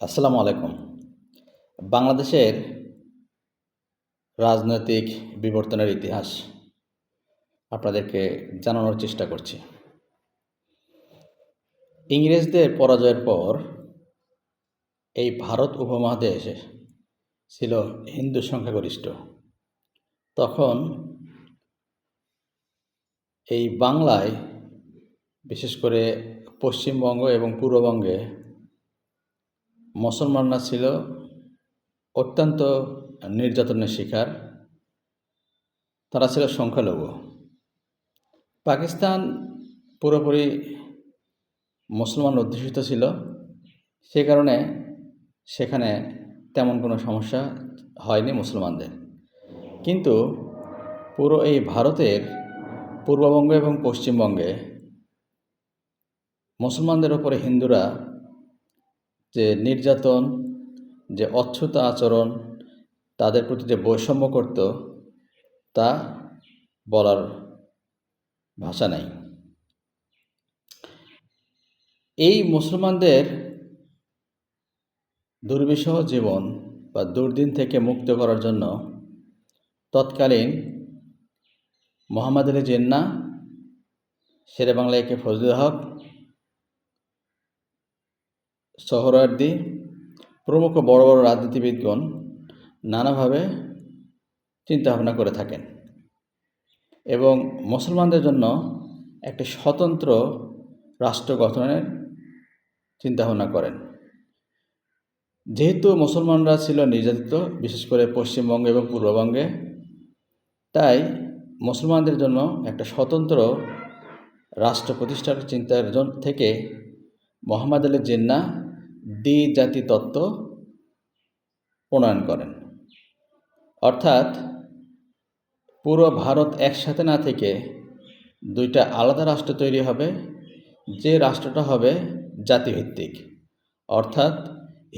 আসসালামু আলাইকুম। বাংলাদেশের রাজনৈতিক বিবর্তনের ইতিহাস আপনাদেরকে জানানোর চেষ্টা করছি। ইংরেজদের পরাজয়ের পর এই ভারত উপমহাদেশ ছিল হিন্দু সংখ্যাগরিষ্ঠ। তখন এই বাংলায় বিশেষ করে পশ্চিমবঙ্গ এবং পূর্ববঙ্গে মুসলমানরা ছিল অত্যন্ত নির্যাতনের শিকার। তারা ছিল সংখ্যালঘু। পাকিস্তান পুরোপুরি মুসলমান অধ্যুষিত ছিল। সে কারণে সেখানে তেমন কোনো সমস্যা হয়নি মুসলমানদের। কিন্তু পুরো এই ভারতের পূর্ববঙ্গ এবং পশ্চিমবঙ্গে মুসলমানদের ওপরে হিন্দুরা যে নির্যাতন, যে অচ্ছুত আচরণ, তাদের প্রতি যে বৈষম্য করত, তা বলার ভাষা নাই। এই মুসলমানদের দুর্বিষহ জীবন বা দুর্দিন থেকে মুক্ত করার জন্য তৎকালীন মোহাম্মদ আলী জিন্না, শেরে বাংলা একে ফজলুল হক সোহরাওয়ার্দী প্রমুখ বড় বড় রাজনীতিবিদগণ নানাভাবে চিন্তাভাবনা করে থাকেন এবং মুসলমানদের জন্য একটি স্বতন্ত্র রাষ্ট্র গঠনের চিন্তাভাবনা করেন। যেহেতু মুসলমানরা ছিল নির্যাতিত, বিশেষ করে পশ্চিমবঙ্গে এবং পূর্ববঙ্গে, তাই মুসলমানদের জন্য একটা স্বতন্ত্র রাষ্ট্র প্রতিষ্ঠার চিন্তার থেকে মোহাম্মদ আলী জিন্না দ্বি জাতি তত্ত্ব প্রণয়ন করেন। অর্থাৎ পুরো ভারত একসাথে না থেকে দুইটা আলাদা রাষ্ট্র তৈরি হবে, যে রাষ্ট্রটা হবে জাতিভিত্তিক। অর্থাৎ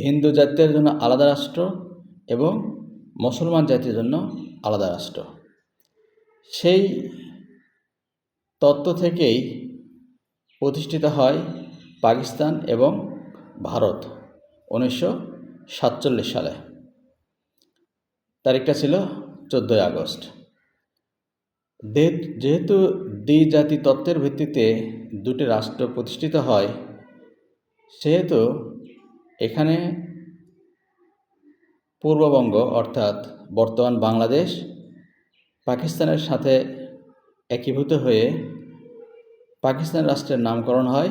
হিন্দু জাতির জন্য আলাদা রাষ্ট্র এবং মুসলমান জাতির জন্য আলাদা রাষ্ট্র। সেই তত্ত্ব থেকেই প্রতিষ্ঠিত হয় পাকিস্তান এবং ভারত উনিশশো সাতচল্লিশ সালে। তারিখটা ছিল চোদ্দোই আগস্ট। যেহেতু দ্বিজাতি তত্ত্বের ভিত্তিতে দুটি রাষ্ট্র প্রতিষ্ঠিত হয়, সেহেতু এখানে পূর্ববঙ্গ অর্থাৎ বর্তমান বাংলাদেশ পাকিস্তানের সাথে একীভূত হয়ে পাকিস্তান রাষ্ট্রের নামকরণ হয়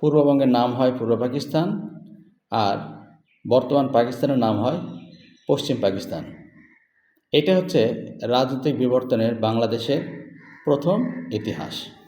পূর্ববঙ্গের নাম হয় পূর্ব পাকিস্তান আর বর্তমান পাকিস্তানের নাম হয় পশ্চিম পাকিস্তান। এটা হচ্ছে রাজনৈতিক বিবর্তনের বাংলাদেশের প্রথম ইতিহাস।